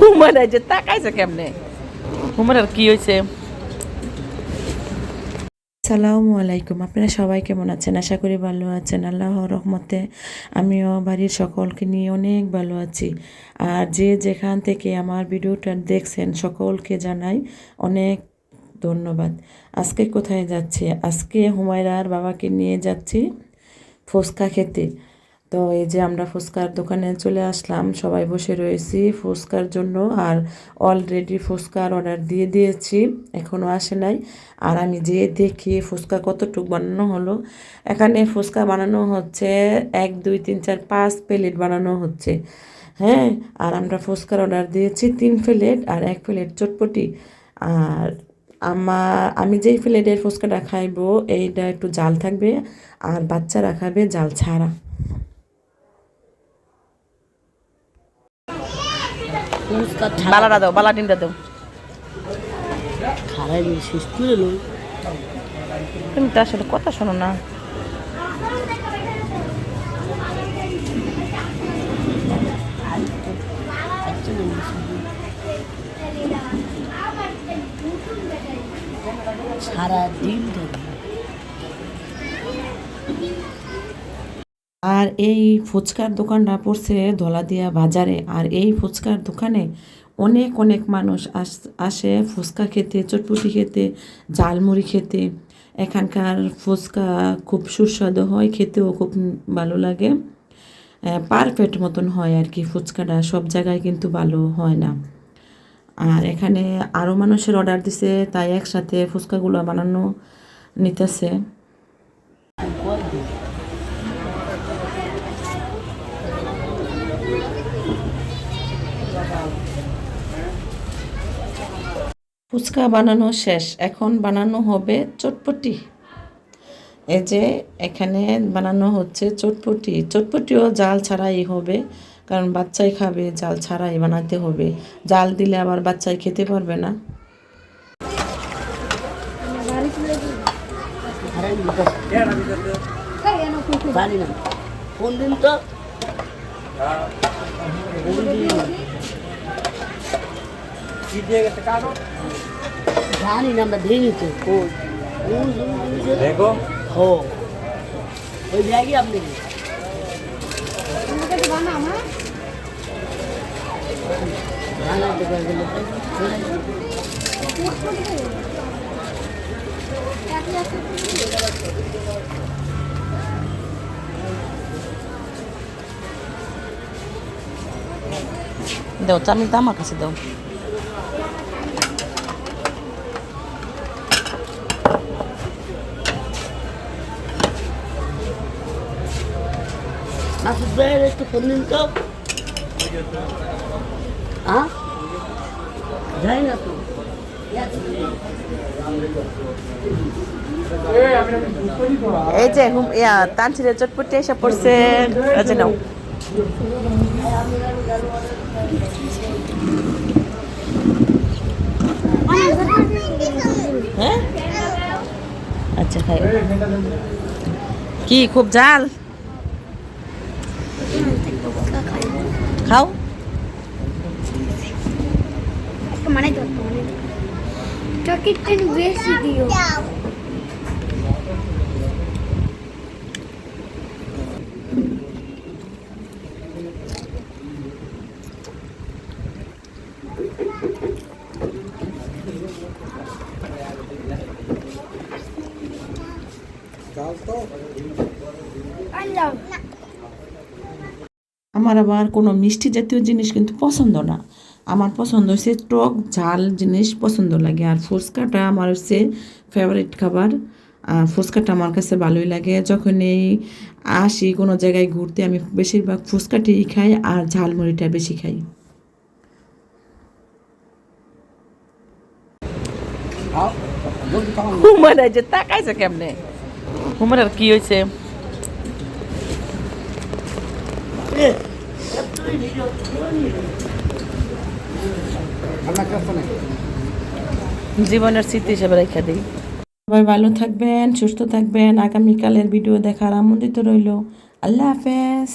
হুমারা তাকাইছে কেমনে? হুমারার কি হয়েছে সালামু আলাইকুম। আপনারা সবাই কেমন আছেন? আশা করি ভালো আছেন। আল্লাহ রহমতে আমিও বাড়ির সকলকে নিয়ে অনেক ভালো আছি। আর যে যেখান থেকে আমার ভিডিওটা দেখছেন, সকলকে জানাই অনেক ধন্যবাদ। আজকে কোথায় যাচ্ছে? আজকে হুমায়রার বাবাকে নিয়ে যাচ্ছি ফুচকা খেতে। তো এই যে আমরা ফুচকার দোকানে চলে আসলাম, সবাই বসে রয়েছি ফুচকার জন্য আর অলরেডি ফুচকার অর্ডার দিয়ে দিয়েছি এখনও আসে নাই। আর আমি যে দেখি ফুচকা কতটুকু বানানো হলো, এখানে ফুচকা বানানো হচ্ছে এক, দুই, তিন, চার, পাঁচ প্লেট বানানো হচ্ছে। হ্যাঁ আর আমরা ফুচকার অর্ডার দিয়েছি তিন প্লেট আর এক প্লেট চটপটি। আর আমার আমি যেই প্লেটের ফুচকাটা খাইবো, এইটা একটু জাল থাকবে আর বাচ্চারা খাবে জাল ছাড়া। বালাটা দাও বালা ডিমটা দাও। ছাড়াই শেষ করে তুমি তো আসলে কথা শোনো না। সারা দিন ধরে আর এই ফুচকার দোকানটা পড়ছে ধলাদিয়া বাজারে। আর এই ফুচকার দোকানে অনেক অনেক মানুষ আস, আসে ফুচকা খেতে, চটপুটি খেতে, ঝালমুড়ি খেতে। এখানকার ফুচকা খুব সুস্বাদু হয়, খেতেও খুব ভালো লাগে। পারফেক্ট মতন হয় আর কি ফুচকাটা, সব জায়গায় কিন্তু ভালো হয় না। আর এখানে আরও মানুষের অর্ডার দিছে, তাই একসাথে ফুচকাগুলো বানানো নিতেছে। ফুচকা বানানো শেষ। এখন বানানো হবে চটপটি। এই যে এখানে বানানো হচ্ছে চটপটি। চটপটিও জাল ছাড়াই হবে, কারণ বাচ্চাই খাবে, জাল ছাড়াই বানাতে হবে। জাল দিলে আবার বাচ্চাই খেতে পারবে না। কোন দিন তো? জানি না আমরা দেখিনি তো? দেখো হো ওই ব্যাগই আপনি পারবেন দাও চামিলটা আমার কাছে মাসুদ ভাইয়ের একটু ফোন দিন তো হ্যাঁ যাই না তো এই যে হুম ইয়া তানছিলের চটপটি এসে পড়ছে। এই নাও। হ্যাঁ? আচ্ছা খাই কি খুব জাল খাও মানে তো মানে চকিটটা বেশি দিও আল্লাহ আমার আবার কোনো মিষ্টি জাতীয় জিনিস কিন্তু পছন্দ না। আমার পছন্দ হচ্ছে টক ঝাল জিনিস পছন্দ লাগে। আর ফুচকাটা আমার হচ্ছে ফেভারিট খাবার। আর ফুচকাটা আমার কাছে ভালোই লাগে। যখন এই আসি কোনো জায়গায় ঘুরতে আমি বেশিরভাগ ফুচকাটাই খাই আর ঝালমুড়িটা বেশি খাই। হুমারা যে তাকাইছে কেমনে? হুমারার কি হয়েছে জীবনের স্মৃতি হিসেবে রেখে দিই। সবাই ভালো থাকবেন, সুস্থ থাকবেন। আগামীকালের ভিডিও দেখার আমন্ত্রিত রইল। আল্লাহ হাফেজ।